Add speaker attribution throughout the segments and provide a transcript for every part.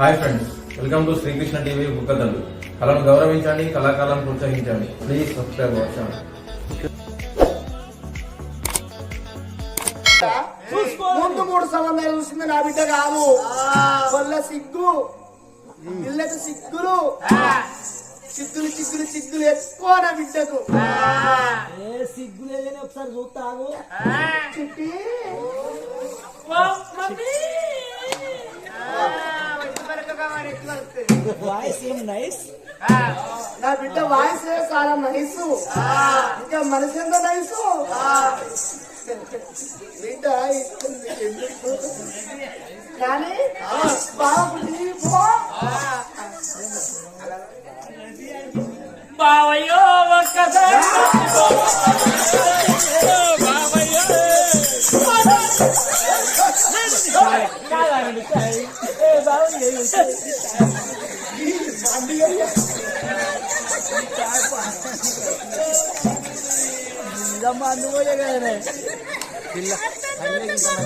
Speaker 1: Hi friends welcome to Srikrishna TV బుక్కదండు కళను గౌరవించండి కళాకాలను ప్రోత్సహించండి. ప్లీజ్ సబ్స్క్రైబ్ అవర్ ఛానల్
Speaker 2: ముందు మూడు సంవత్సరాలు చూసింది నా బిడ్డ కాదు. వల్ల సిగ్గు పిల్లకి సిగ్గులు. సిగ్గులు సిగ్గులు సిగ్గులు ఎక్కువ నా బిడ్డకు.
Speaker 3: ఏ సిగ్గులేదని ఒకసారి చూస్తాను
Speaker 2: చిట్టి.
Speaker 3: వాయిస్ ఏం నైస్?
Speaker 2: నా బిడ్డ వాయిస్ చాలా నైసు. ఇంకా మనిషి ఎంత నైసు? బిడ్డ? కానీ బాగుంది పో.
Speaker 4: బావయ్యో ఒక్కసారి.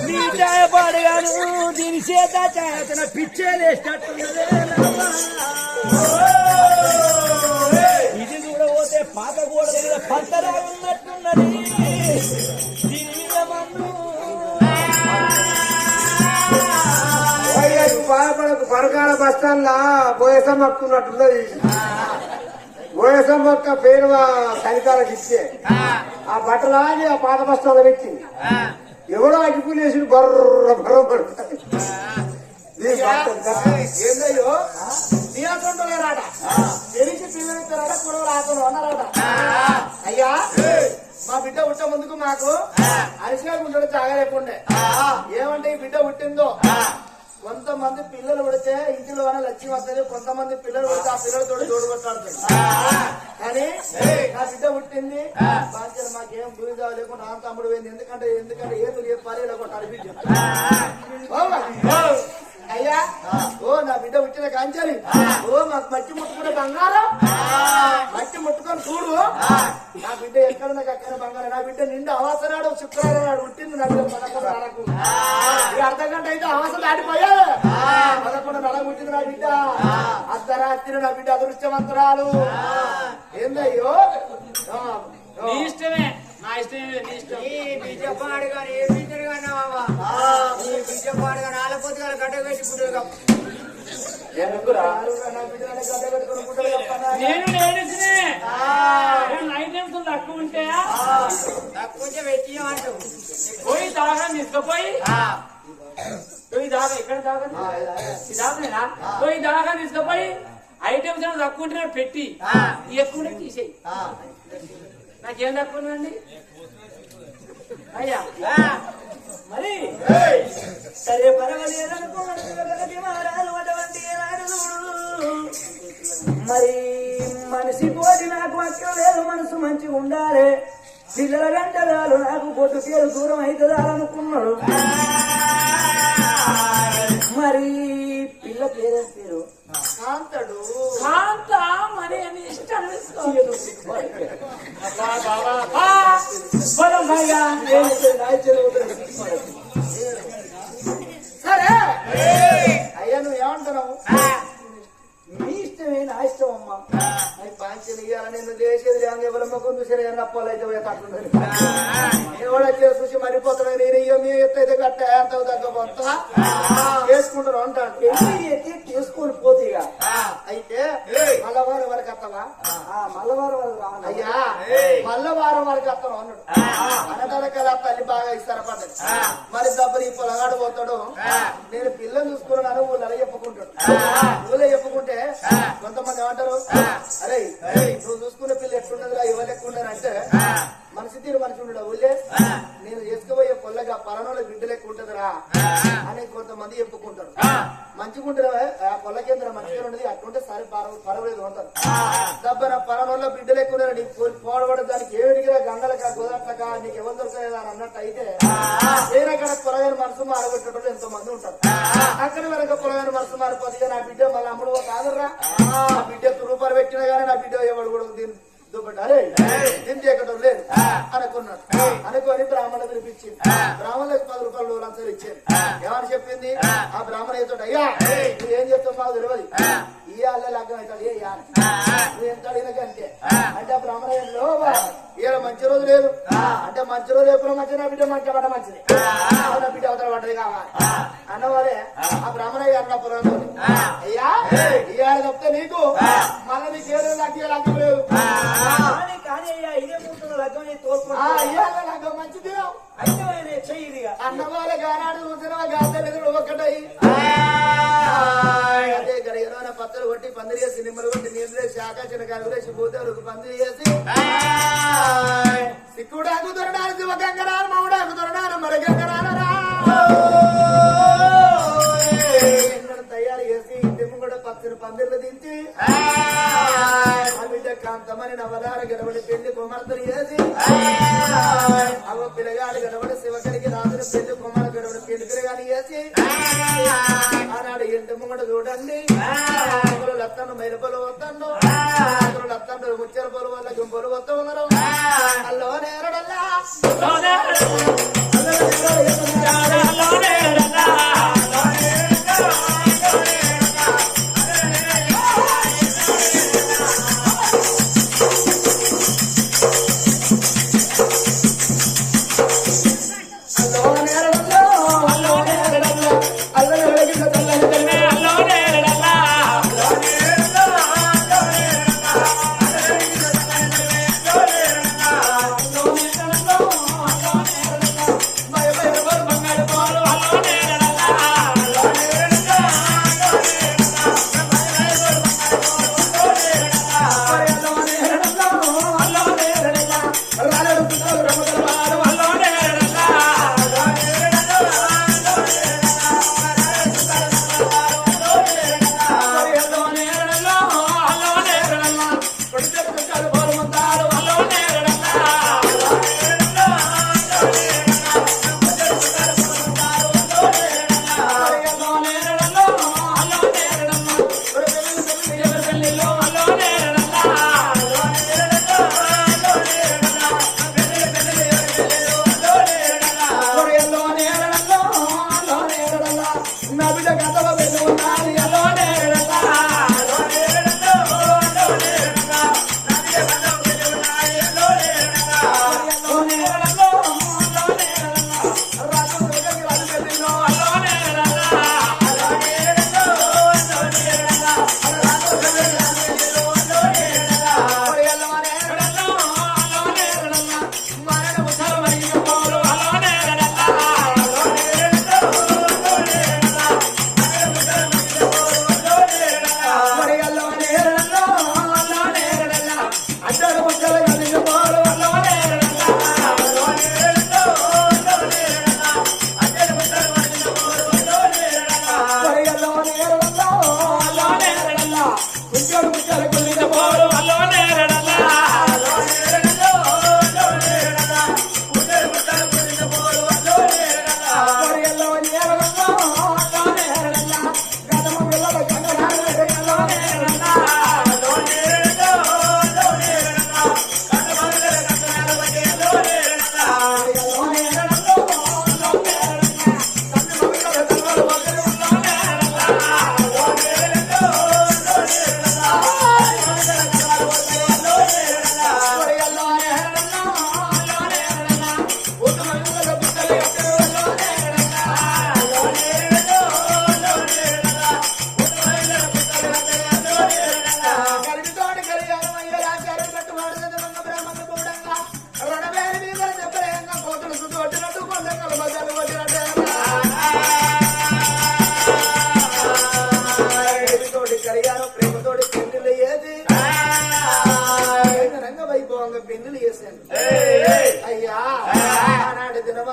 Speaker 3: నీ చాయ పాడగాను దీని చేత చాయ తన పిచ్చేలేసేటట్టున్నదే నవ్వా.
Speaker 2: పరకాల బస్టాండ్లా బోయసం మక్కున్నట్టున్నది బోయసం పేరు కలికాలకు ఇచ్చే. ఆ. బట్టలాగి ఆ పాత బస్టాండ్ పెట్టింది. ఎవడో అడ్డుకునేసి బర్ర బర్ర పడుతుంది ఏందయ్యో? నీ పిల్లలిస్తారట అన్నారట అయ్యా? మా బిడ్డ పుట్ట ముందుకు మాకు అరిసిగా ఉండడం జాగలేకుండే. ఏమంటే ఈ బిడ్డ పుట్టిందో? కొంతమంది పిల్లలు పుడితే ఇంటిలో ఉన్న లక్ష్మి వస్తుంది కొంతమంది పిల్లలు పుడితే ఆ పిల్లలతో జోడు కొట్టాడుతుంది కానీ నా బిడ్డ పుట్టింది బాధ్యత మాకేం కావాలి లేకుండా నా తమ్ముడు పోయింది. ఎందుకంటే ఎందుకంటే ఏదో చెప్పాలి ఇలా కొట్టాలి. అయ్యా? ఓ నా బిడ్డ పుట్టిన కాంచాలి. ఓ మాకు మట్టి ముట్టుకునే బంగారం. మట్టి ముట్టుకొని చూడు. నా బిడ్డ ఎక్కడ నాకు అక్కడ బంగారం? నా బిడ్డ నిండు అవాసనాడు శుక్రవారం నాడు పుట్టింది నా బిడ్డ పదకొండు అర్ధ గంట అయితే అవాసం దాటిపోయా. పదకొండు నల పుట్టింది నా బిడ్డ. అర్ధరాత్రి నా బిడ్డ అదృష్టవంతురాలు. ఏందయ్యో? ఆ, ఆ.
Speaker 4: నీ ఇష్టమే. నా ఇష్టమే నీ ఇష్టం
Speaker 5: ఈ బిజెపాడు ఏ ఈ ఆలపోతు గాని గడ్డ పెట్టి పుట్టు
Speaker 2: ఎందుకురా? నా బిడ్డని గడ్డ పెట్టుకొని గుడ్డలు కప్పనా?
Speaker 4: నేను లేడీస్నే నైట్ టైమ్స్ తక్కువ ఉంటే
Speaker 5: పెట్టియమంటు
Speaker 4: పోయి దాగా తీసుకుపోయి. పోయి దాగా ఎక్కడ దాగా ఈ దాగనేనా పోయి దాగా తీసుకుపోయి ఐటమ్స్ తక్కువ ఉంటే పెట్టి. ఎక్కువ తీసేయి. నాకేం తక్కువ ఉందండి? అయ్యా.
Speaker 3: మరి? సరే చూడు. మరి మనిషి కోటి నాకు అక్కడ లేదు మనసు మంచిగా ఉండాలి. పిల్లల గంటరాలు నాకు పొట్టు పేరు దూరం అవుతుందా అనుకున్నాడు. మరి పిల్ల పేరు పేరు?
Speaker 2: కాంతడు.
Speaker 4: కాంత మరి అని ఇష్టం.
Speaker 2: సరే. అయ్యా నువ్వు ఏమంటున్నావు
Speaker 3: ఇష్టం అమ్మా.
Speaker 2: పాంచలు నేను చేసేది లేదు ఎవరి ముఖం చూసి నేను అప్పాలు అయితే పోయి తట్టున్నది ఎవడో చేసి మరిపోతాడు నేను ఇయ్య మీ ఎత్తైతే కట్ట ఎంత అంటాడు.
Speaker 3: పెళ్ళి అయితే చేసుకొని పోతే
Speaker 2: అయితే మల్లవారం వరకు
Speaker 3: ఆ. మల్లవారం వరకు రావాలి
Speaker 2: అయ్యా! మల్లవారం వరకు వస్తాను అన్నాడు. అనటాల కదా తల్లి బాగా ఇస్తారా పడ్డది మరి దెబ్బలు ఈ పొలగాడు పోతాడు. నేను పిల్లని చూసుకున్నాను ఊళ్ళో చెప్పుకుంటాడు. ఊళ్ళో చెప్పుకుంటే కొంతమంది ఏమంటారు? అరే నువ్వు చూసుకున్న పిల్ల ఎట్లుండదురా ఎవరు ఎక్కువ అంటే మనిషి తీరు మనిషి ఉండడు ఊళ్ళే? నేను చేసుకుపోయే పొల్లగా పలానోళ్ళ బిడ్డ లెక్క ఉంటదిరా అని కొంతమంది చెప్పుకుంటారు. మంచిగుంటారా ఆ పొల్ల కేంద్రం మంచిగా ఉండదు అట్లుంటే సరే పర్వ- పర్వాలేదు ఉంటారు దబ్బన పలానోళ్ళ బిడ్డ లెక్క ఉన్నారా? నీకు పో- పోడబడ దానికి ఏడిగిరా గంగలక గోదట్లక నీకు ఎవరు దొరకలేదా అని అన్నట్టు అయితే అక్కడ పొలగాని మనసు మారగొట్టేటోళ్ళు ఎంతో మంది ఉంటారు అక్కడ వరకు పొలగాని మనసు మారిపోతే ఇక నా బిడ్డ మళ్ళీ అమ్ముడు కాదురా నా బిడ్డ రూపాయలు పెట్టినా కానీ నా బిడ్డ ఎవడు కూడా దీన్ని దుప్పటి అరే చేయకటం లేదు. అనుకున్నాడు. అనుకొని బ్రాహ్మణ పిలిపించింది బ్రాహ్మణులకు పది రూపాయలు లంచాలు ఇచ్చింది ఏమని చెప్పింది? ఆ. బ్రాహ్మణ ఏతో అయ్యా నువ్వు ఏం చెప్తావు మాకు తెలియదు ఇయ్యాల లగ్గం అవుతాడు ఏ. నువ్వు ఎంత అడిగినా అంతే అంటే ఆ బ్రాహ్మణ ఇవాళ మంచి రోజు లేదు. అంటే మంచి రోజు ఎప్పుడు మంచి నా బిడ్డ మంచి పడ్డ మంచిది. నా బిడ్డ అవతల పడ్డది కావాలి. అన్నవారే ఆ. బ్రాహ్మణయ్య అన్న పొలంలో అయ్యా ఇవాళ చెప్తే నీకు మళ్ళీ నీకు ఏ రోజు లగ్గ లగ్గం లేదు
Speaker 3: కానీ కానీ అయ్యా ఇదే మూతున్న లగ్గం
Speaker 2: మంచిది. అన్నవాళ్ళ గానాడు చూసిన గాతలు ఒకటై పత్తలు కొట్టి పందిరి చేసి నిమ్మలు కొట్టి నీళ్ళు వేసి ఆకాశన కలుగురేసి భూతాలకు పందిరి చేసి సిక్కుడాకు దొరడాలు శివ గంగరాలు మౌడాకు మరి గంగరాలరా తయారు చేసి ఇంటి కూడా పచ్చని పందిర్లు దించి. బిడ్డ కాంతమని నవదార గడవడి పెళ్ళి కుమార్తెలు చేసి. అవ పిల్లగాడు గడవడి గుంపలు వస్తూ ఉన్నారు అల్లో నేరడల్లా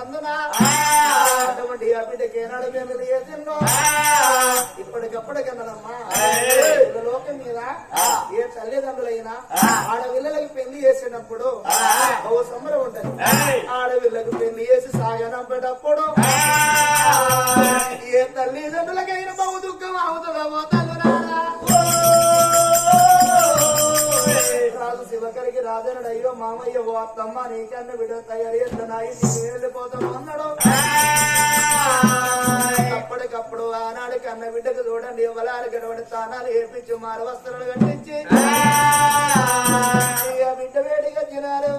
Speaker 2: దినవందున అటువంటి ఆ. బిడ్డకి ఏనాడు పెళ్ళిళ్ళు చేసిందో ఇప్పటికప్పటికన్నదమ్మా లోకం మీద ఏ తల్లిదండ్రులైనా ఆడపిల్లలకి పెళ్ళి చేసేటప్పుడు ఓ సంబరం ఉంటది. ఆడపిల్లకు పెళ్ళి చేసి సాగనంపేటప్పుడు ఏ తల్లిదండ్రులకైనా బహు దుఃఖం అవుతుందో తల్లునారా రాజు శివకరికి రాజు అన్నాడు అయ్యో మామయ్య ఓ అత్తమ్మ నీకన్నా బిడ్డ తయారు చేస్తున్నాయి నేను వెళ్ళిపోతాను అన్నాడు. అప్పటికప్పుడు ఆనాడు కన్న బిడ్డకు చూడండి ఎవలారు గడవడి స్థానాలు ఏపించి మారు వస్త్రాలు కట్టించి బిడ్డ వేడిగా తినారే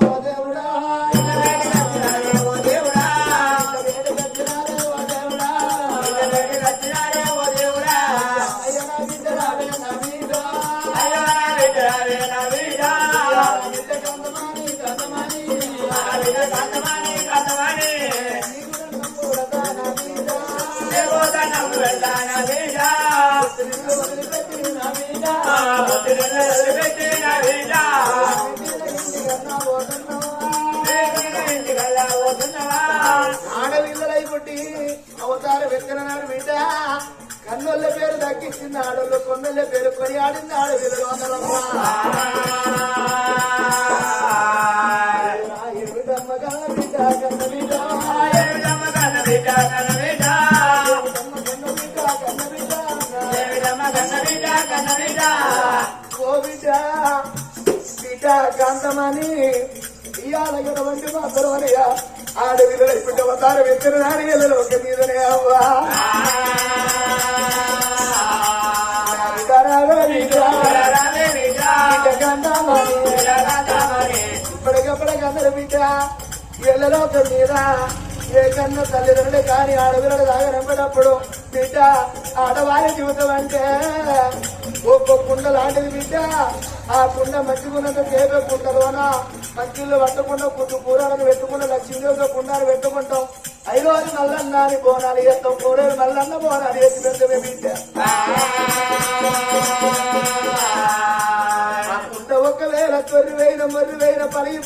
Speaker 2: పుట్టి అవతార వెక్కనాడు బిడ్డ కన్నుల పేరు దక్కించింది ఆడోళ్ళు కొన్నుల పేరు కొని ఆడింది ఆడవిల్లలు అందరమ్మా కాంతమని ఇవాళ ఎటువంటి మాత్రం అనయ్యా ఆడవిల్ల బిడ్డ అవతార వెక్కన నాడిగలలో ఒక మీదనే అవ్వా. ఇప్పటికప్పుడు ఇప్పటికప్పటికందరు బిడ్డ ఇళ్ళలో మీద ఏ కన్న తల్లిదండ్రులే కానీ ఆడపిల్లలు నింపేటప్పుడు బిడ్డ ఆడవారి జీవితం అంటే ఒక్క కుండ లాంటిది బిడ్డ. ఆ కుండ మంచిగున్నంత చేపే కుండలోన మంచిళ్ళు పట్టకుండా కొద్ది కూరలను పెట్టుకున్న లక్ష్మీ కుండాలు పెట్టుకుంటాం. ఐదు రోజు మల్లన్న అని బోనాలు చేస్తాం. కూరలు మల్లన్న బోనాలు చేసి పెద్దమే బిడ్డ. అంత కుండ ఒకవేళ తొర్రి వేయిన మొర్రి వేయిన పలిగి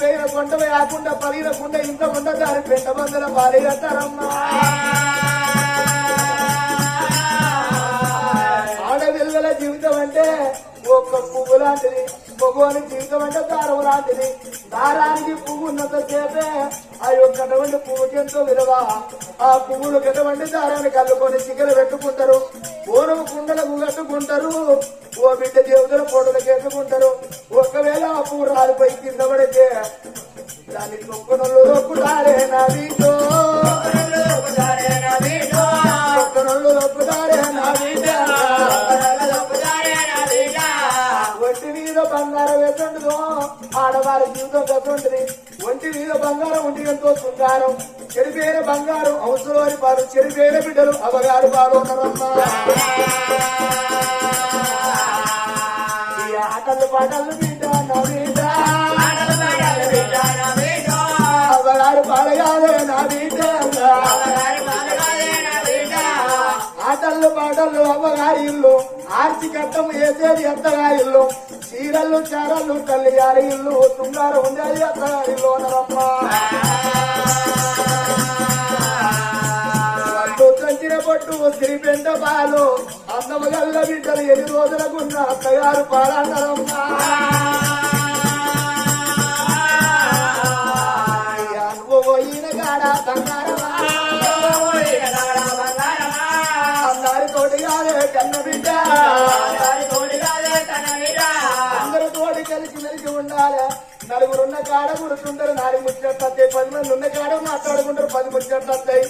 Speaker 2: ఆకుండా పలిగిన ఇంత కుండ దాని మందుల పాలిగట్టారమ్మా ఆడపిల్లల జీవితం అంటే ఒక్క పువ్వు లాంటిది మగవాని జీవితం అంటే దారం లాంటిది. దారానికి పువ్వు ఉన్నంత చేపే ఆ యొక్క పువ్వుకి ఎంతో విలువ. ఆ పువ్వులు ఎటువంటి దారాన్ని కల్లుకొని చికెలు పెట్టుకుంటారు. పూర్వ కుండలకు కట్టుకుంటారు ఓ బిడ్డ దేవతల ఫోటోలకు ఎత్తుకుంటారు. ఒకవేళ ఆ పువ్వు రాలిపోయి కింద పడితే దాన్ని తొక్కునోళ్ళు తొక్కుతారే నా వీటో. తొక్కుతారే నా వీటో. మీద బంగారం ఎత్తుండదో ఆడవారి జీవితం ఎత్తుంటది ఒంటి మీద బంగారం ఉండి ఎంతో శృంగారం. చెడిపోయిన బంగారం అవసరం పాలు చెడిపోయిన బిడ్డలు అవగారు పాలు ఈ ఆటలు పాటలు బిడ్డ నా బిడ్డ ఆటలు పాటలు ఇల్లు ఆర్చి కట్టం వేసేది అత్తగాయిల్లు చీరలు చారలు తల్లి గారి ఇల్లు తుంగారు ఉండేది అత్తగారి ఇల్లు అనరమ్మా పట్టు తంచిన పట్టు సిరిపెంట పాలు అందము గల్ల బిడ్డలు ఎన్ని రోజులకున్న అత్తగారు పాలన్నారమ్మా నువ్వు కాడ బంగారమా కాదే కన్న బిడ్డ. అందరూ తోటి కలిసి మెలిసి ఉండాలి. నలుగురు ఉన్న కాడ కూర్చుంటారు నాలుగు ముచ్చట్లు వస్తాయి పది మంది ఉన్న కాడ మాట్లాడుకుంటారు పది ముచ్చట్లు వస్తాయి.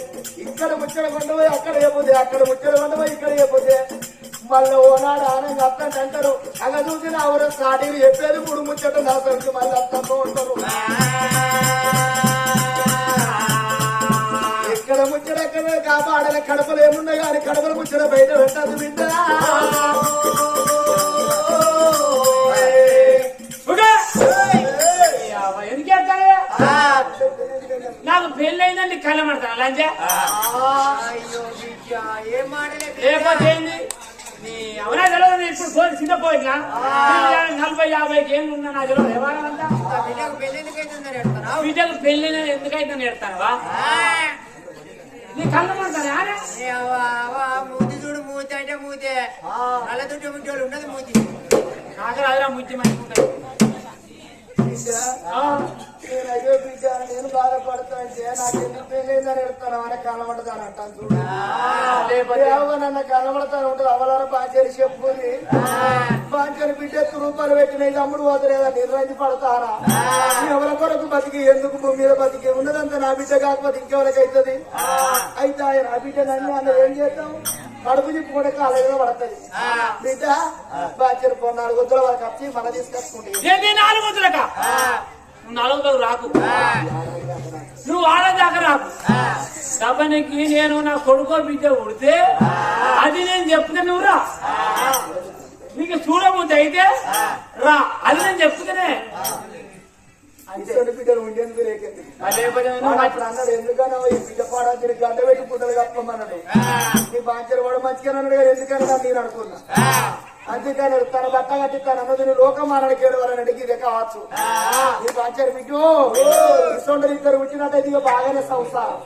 Speaker 2: ఇక్కడ ముచ్చట కొండపోయి అక్కడ అయిపోతే అక్కడ ముచ్చట కొండపోయి ఇక్కడ అయిపోతే మళ్ళీ ఓనాడు ఆనందంగా అత్తంటే అంటారు అలా చూసిన ఎవరు సాటిలు చెప్పేది మూడు ముచ్చట నా సరికి మళ్ళీ అత్తంతో ఉంటారు. ఇక్కడ ముచ్చట ఎక్కడ కాపాడలే కడపలు ఏమున్నాయి కానీ కడపల ముచ్చట బయట పెట్టదు బిడ్డ?
Speaker 4: నాకు పెళ్ళైందని కళ్ళమంటాను లంజా. లేకపోతే ఏంది? నీ అవునా తెలియదు నేను ఇప్పుడు పోయి చిన్న పోయినా? నలభై యాభైకి ఏం ఉన్నా నాకు తెలియదు ఎవరంతా
Speaker 5: బిడ్డకు
Speaker 4: పెళ్ళి ఎందుకైతే నేడతానవా నీ ఆనే
Speaker 5: మూతి చూడు మూతి అంటే మూతే. నల్ల దుడ్డు ముట్టోళ్ళు ఉండదు మూతి.
Speaker 4: నాకు ముచ్చి మంచుకుంటాయి
Speaker 2: బిడ్డ నేను అయ్యో బిడ్డ నేను బాధపడతా అంటే నాకు ఎందుకు పెళ్ళైందని చెప్తాను అని కనబడతాను అంటాను చూడు. నన్ను కనబడతాను ఉంటుంది అవలార బాగా చెప్పుది బాంచని బిడ్డ ఎత్తు రూపాయలు పెట్టిన తమ్ముడు పోతలేదా? నిర్ణయించి పడతారా ఎవరి కొరకు బతికి ఎందుకు భూమి మీద బతికి? ఉన్నదంతా నా బిడ్డ కాకపోతే ఇంకెవరికి అవుతుంది? అయితే ఆయన నా బిడ్డ నన్ను అన్న ఏం చేద్దాం? కడుపు చెప్పుకుంటే కాలేజీలో పడుతుంది. బిడ్డ పో నాలుగు వద్దుల వరకు వచ్చి మన తీసుకొచ్చుకుంటే.
Speaker 4: నాలుగు వందలక నువ్వు నాలుగు వందలకు రాకు. నువ్వు ఆడదాకా రాకు. డబ్బనికి నేను నా కొడుకో బిడ్డ ఉడితే అది నేను చెప్తే నువ్వు రా. నీకు చూడబుద్ధి అయితే రా. అది నేను చెప్తేనే.
Speaker 2: బిడ్డలు ఉండేందుకు ఎందుకన్నా ఈ బిడ్డ పాడాల్సిన గడ్డ పెట్టి పుట్టలు కప్పమన్నాడు. నీ బాంచరు కూడా కదా ఎందుకన్నా నేను అనుకున్నా? అందుకని తన బట్ట కట్టి తన అన్నది నువ్వు లోకం అన్నాడు కేడు వాళ్ళని అడిగి ఇదే కావచ్చు నీ బాంచరు బిడ్డు ఇటువంటి ఇద్దరు పుట్టినట్టయితే ఇక బాగానే సంసారం!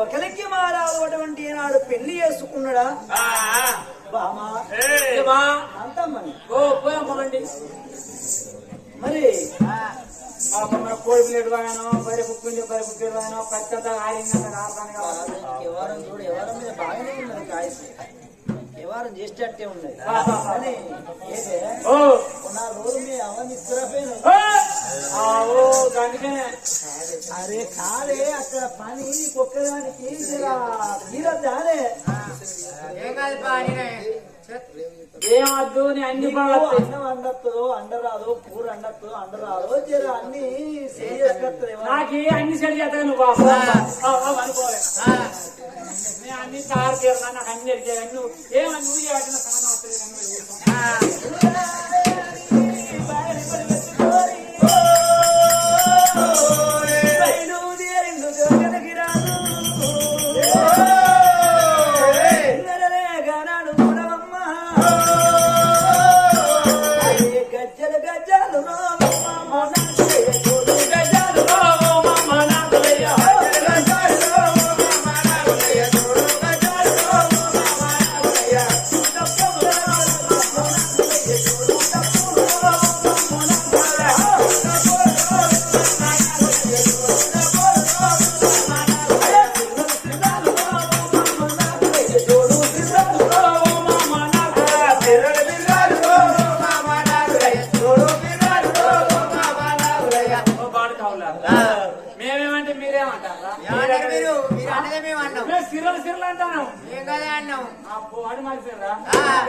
Speaker 3: ఒకరికి మారాలు అటువంటి నాడు పెళ్ళి చేసుకున్నాడా? అంతమ్మని.
Speaker 4: ఓ పోయమ్మండి
Speaker 3: మరి
Speaker 4: మన కోడి పిల్లడు బరి బుక్కుంది బరి బుక్కేడు వాయనో పచ్చత కావాలి.
Speaker 3: ఎవరం చూడు ఎవరం మీద బాగానే ఉన్నది కాయసి ఎవరం చేసేటట్టే ఉన్నది. కానీ ఏదే
Speaker 4: ఓ.
Speaker 3: నా రోజు మీ అవన్నీ ఇస్తురపోయిన అరే కాదే అక్కడ పని ఒక్కదానికి తీరద్దానే
Speaker 5: ఏం కాదు పాని
Speaker 4: ఏమద్దు అన్ని.
Speaker 3: అన్నం అండత్తదో అండరాదో కూర అండత్తదో అండరాదో జర అన్ని
Speaker 4: నాకు అన్ని సెట్ చేస్తా నువ్వు నేను అన్ని తయారు చేయాలి నాకు అన్ని ఎరికే నువ్వు ఏమని నువ్వు వస్తుంది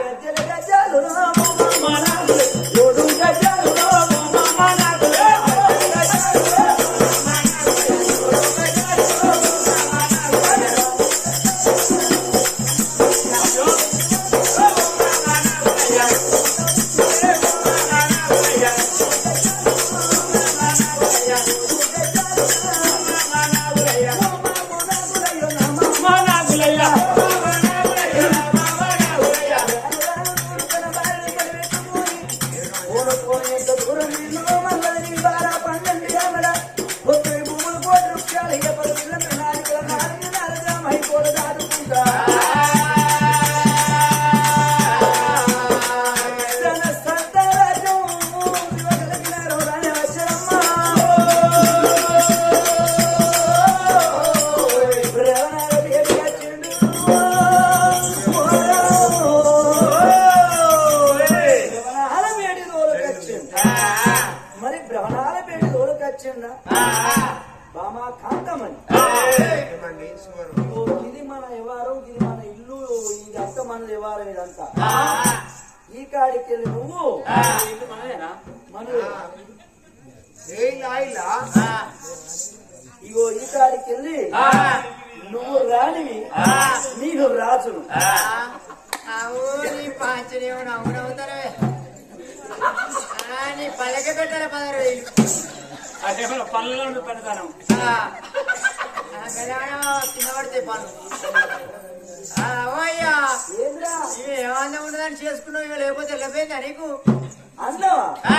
Speaker 3: గజ్జలు గజ్జలు
Speaker 4: మామ నాకులే.
Speaker 3: మన వ్యవహారం ఇదంతా ఈ కాడికి వెళ్ళి నువ్వు
Speaker 4: ఇల్లు మనదేనా?
Speaker 3: ఇగో ఈ కాడికి వెళ్ళి
Speaker 4: ఆ,
Speaker 3: నువ్వు రానివి నేను రాజును.
Speaker 5: నవ్వునవుతారే నీ పలక పెట్టాలి పదహారు వేలు?
Speaker 4: పనులలో పెడతాను
Speaker 5: పనులు ఆ, అవయ్యా ఇవి ఏమన్నా ఉండదని చేసుకున్నావు ఇవి లేకపోతే వెళ్ళిపోయిందా నీకు?
Speaker 3: అన్నవా
Speaker 5: ఆ,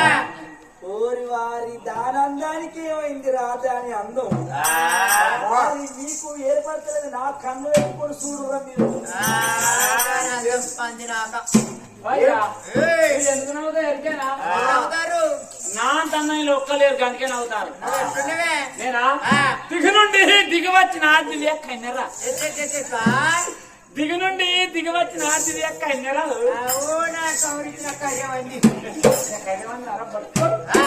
Speaker 3: ఓరి వారి దానందానికి ఏమైంది రా దాని అందం. వారి మీకు ఏర్పడతలేదు నా కన్ను వేసుకొని చూడురా మీరు.
Speaker 5: ఆ, నా
Speaker 4: తన్నలు ఒక్కలేరు కనుక నవ్వుతారు? నేనా. దిగు నుండి దిగి వచ్చిన కన్నెరా దిగు నుండి దిగి వచ్చిన దివ్య కన్నెరా
Speaker 5: అవునా, కౌరికిన కార్యమంది.
Speaker 4: ఆ.